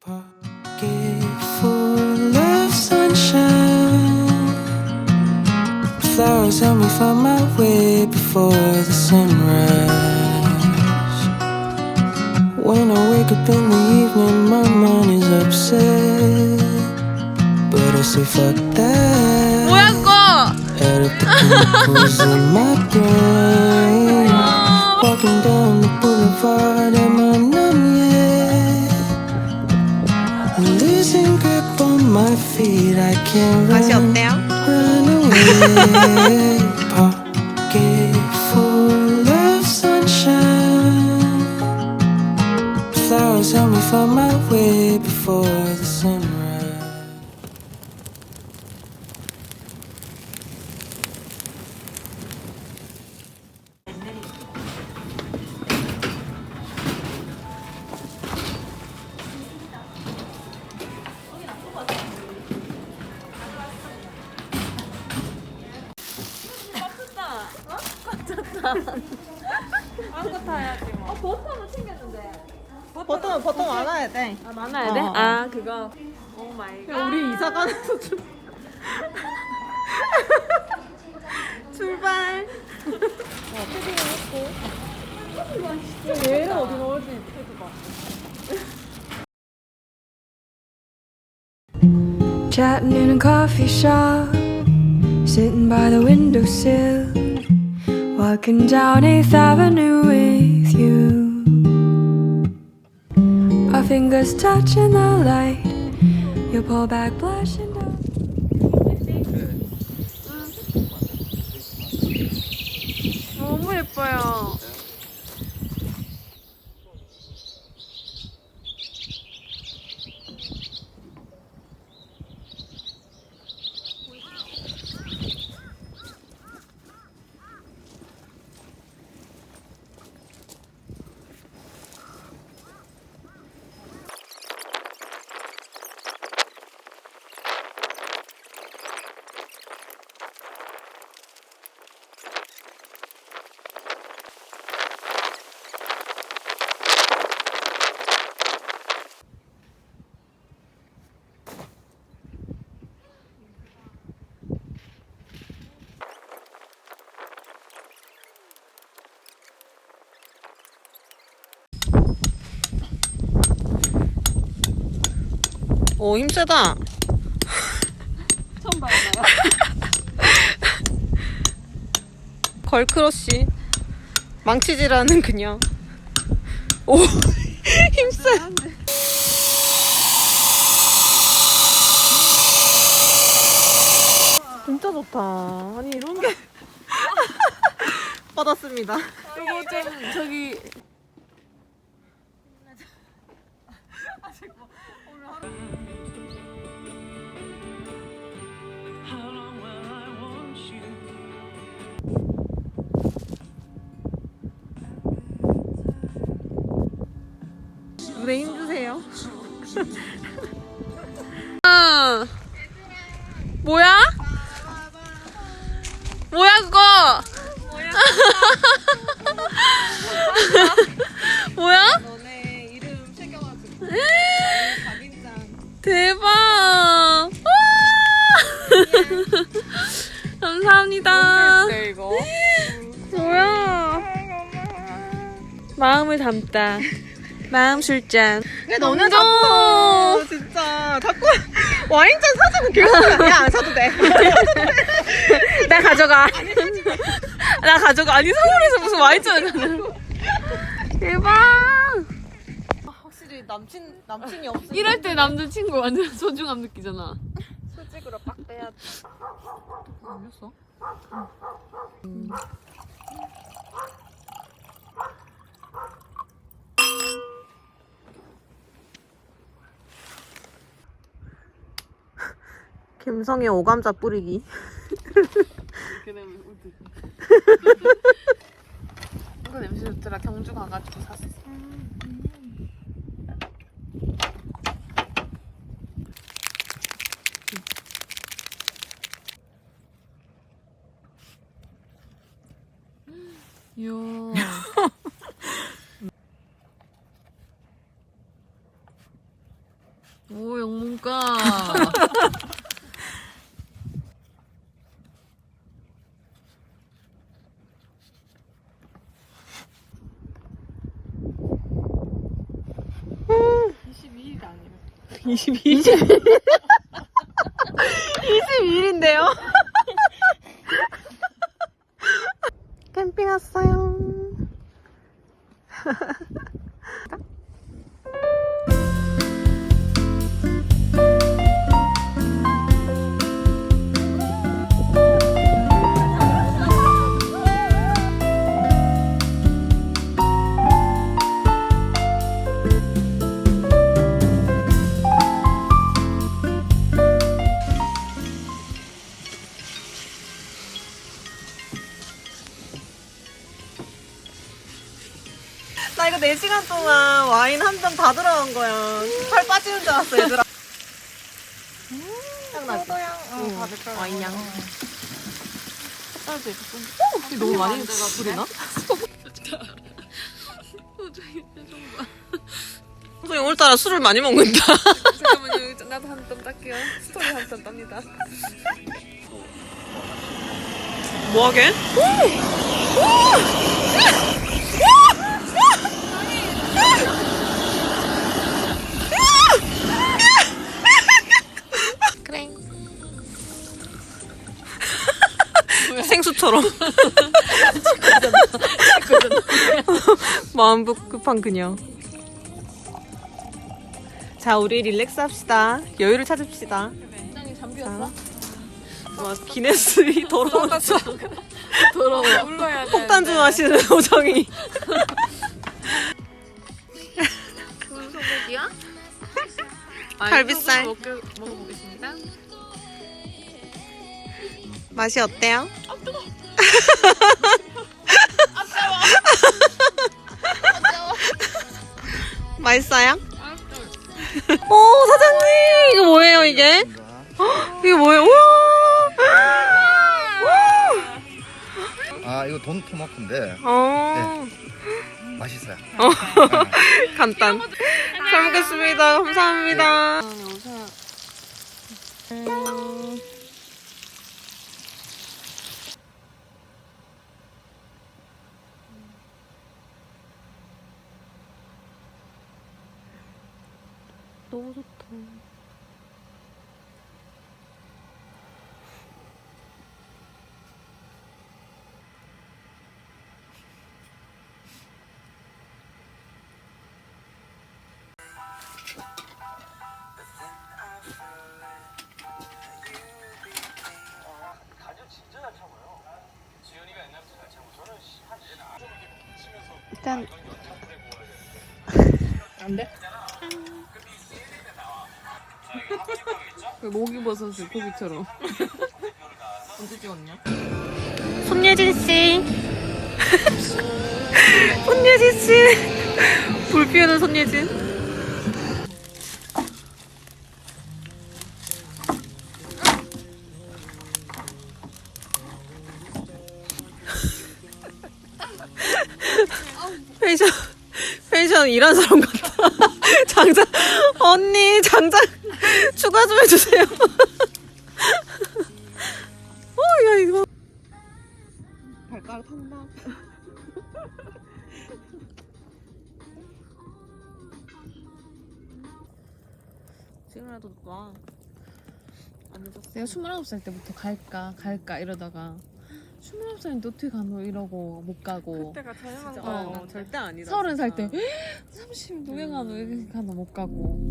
Pocket full of sunshine. Flowers help me find my way before the sunrise. When I wake up in the evening, my mind is upset. But I say, fuck that. 뭐야 그거? Add up the chemicals in my brain. Walking down the boulevard, am I 맛이 run, 어때요? 버터 버터 많아야 돼. 아 많아야 돼? 어. 아 그거. 오 마이 갓. 우리 이사 가면서 좀 출발. 얘를 어디 넣을지 해줘봐. Chatting in a coffee shop, sitting by the windowsill, walking down 8th Avenue with you. Our fingers touching the light, your pull back blushing down. 너무 예뻐요. 오 힘세다. 처음 봐요. 걸크러쉬 망치질하는 그녀. 오 힘세. 진짜 좋다. 아니 이런 게 받았습니다. 이거 좀 저기 눈에 힘주세요. 아, 뭐야? 뭐야 그거? 뭐야? 너네 이름 새겨가지고. 대박! 감사합니다. 네 이거. 뭐야? 마음을 담다. 마음 술잔. 야 너네 완전. 자꾸 진짜 자꾸 와인잔 사자고 계속 야 안 사도 돼. 나 가져가. 나 가져가. 아니 서울에서 무슨 와인잔을 가는. 대박. 확실히 남친 남친이 없으면 이럴 때 남자친구 완전 소중함 느끼잖아. 솔직으로 빡 빼야 돼. 알렸어? 갬성의 오감자 뿌리기. 이거 냄새 좋더라. 경주 가가지고 샀어. 이야. 오 영문과. 22일이 아니라. 22일. 22일인데요? 왔어요. 동안 와인 한 병 다 들어간 거야. 팔 빠지는 줄 알았어, 얘들아. 향 나지? 포도향, 어, 응. 와인 향. 햇살도 예쁜. 어, 너무 많이 불이 나? 소정이 오늘따라 술을 많이 먹는다. 잠깐만요. 나도 한점 딸게요. 스토리 한점 땁니다. 뭐하게? 생수처럼. 마음 급한 그녀. 자, 우리 릴렉스 합시다. 여유를 찾읍시다. 굉장히 잠겼어? 와, 기네스 이 더러운 차. 더러워. 울러야 돼. 폭탄주 마시는. 무슨 소고기야? 갈비살. 먹어보겠습니다. 맛이 어때요? 맛있어요? 오 사장님 이거 뭐예요 이게? 헉, 이게 뭐예요? 우와! 아 이거 돈 토마토인데 어 맛있어요. 간단. 잘 먹겠습니다. 감사합니다. 너무 좋다. 일단 그 모기버섯을 고기처럼. 손예진 씨. 손예진 씨. 불 피우는 손예진. 펜션, 펜션 일한 사람 같다. 장작, 언니, 장작 추가 좀 해주세요. 어, 야, 이거. 발가락 탐나. 지금이라도 와. 안 늦었어. 내가 29살 때부터 갈까 갈까 이러다가 29살인데 어떻게 가노 이러고 못 가고 그때가 진짜, 거 어. 절대 아니다. 서른 살때 진짜. 30 누게 가노 이렇게 가노 못 가고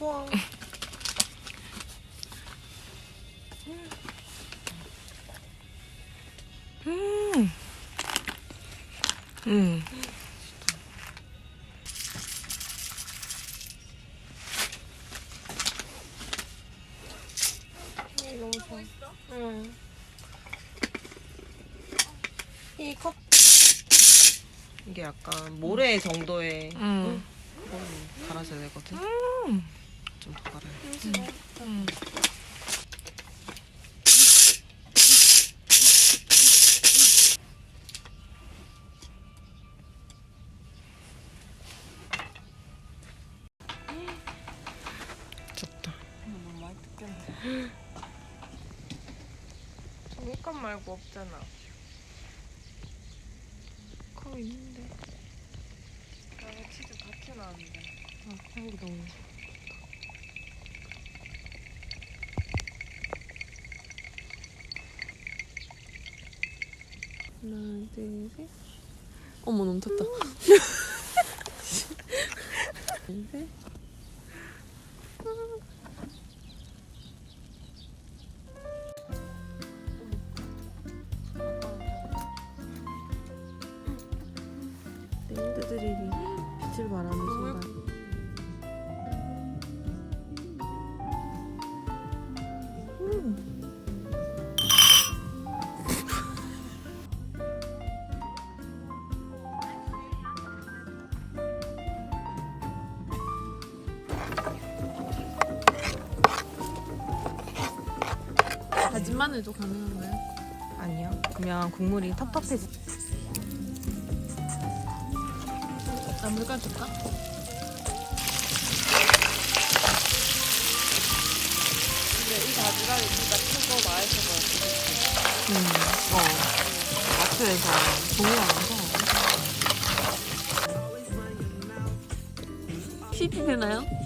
추워. 음. 음. 너무 좋아. 응. 이 컵. 이게 약간 모래 정도의 응. 음, 갈아줘야 되거든. 좀더 갈아야지. 음. 좋다. 너무 많이 뜯겼네. 종이컵 말고 없잖아. 컵 있는데. 나는 치즈 같이 나왔는데. 아, 향기 너무. 하나, 둘, 셋. 어머, 넘쳤다. 둘, 셋. 다진 마늘도 가능한가요? 아니요. 그러면 국물이 텁텁해지. 나 물감 줄까? 음, 어. 마트에서 종이하면서 CP 되나요?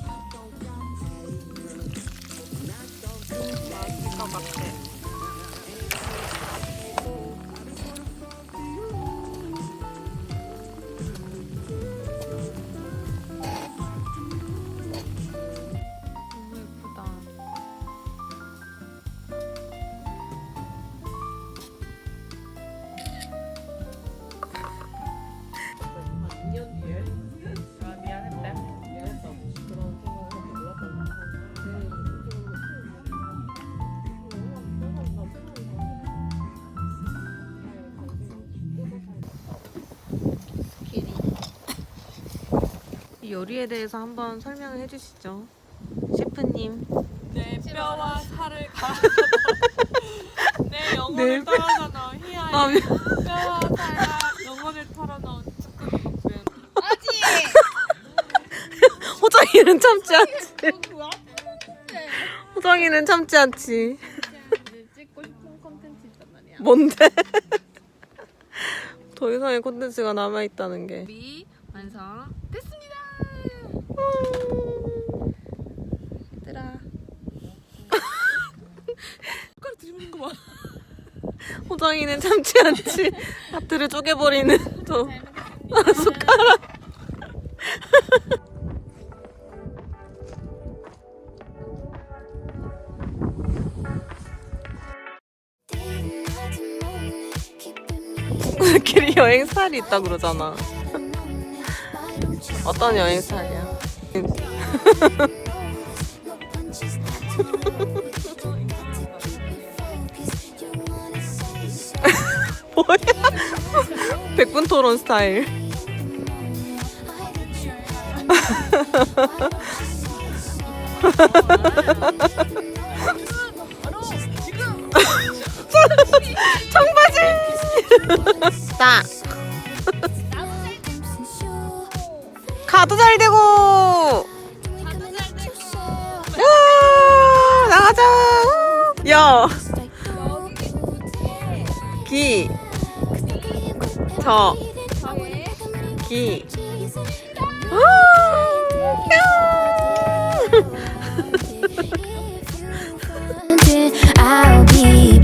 요리에 대해서 한번 설명을 해주시죠. 셰프님. 내 뼈와 살을 갈아 내 내 영혼을 뼈- 떨어져 넣은 희아의 아, 미- 뼈와 살과 영혼을 털어넣은 쭈꾸미볶음 호정이는 참지 않지. 호정이는 참지 않지. 이제 찍고 싶은 콘텐츠 있단 말이야. 뭔데? 더 이상의 콘텐츠가 남아있다는 게. 우리 완성. 얘들아. 숟가락 들이미는 거 봐. 호정이는 참지 않지. 하트를 쪼개버리는 저 숟가락. 우리끼리 여행 스타일이 있다 그러잖아. 어떤 여행 스타일이야? 뭐야? 백분 토론 스타일. 청바지. 나. 가도 잘 기. 저. 기. I'll be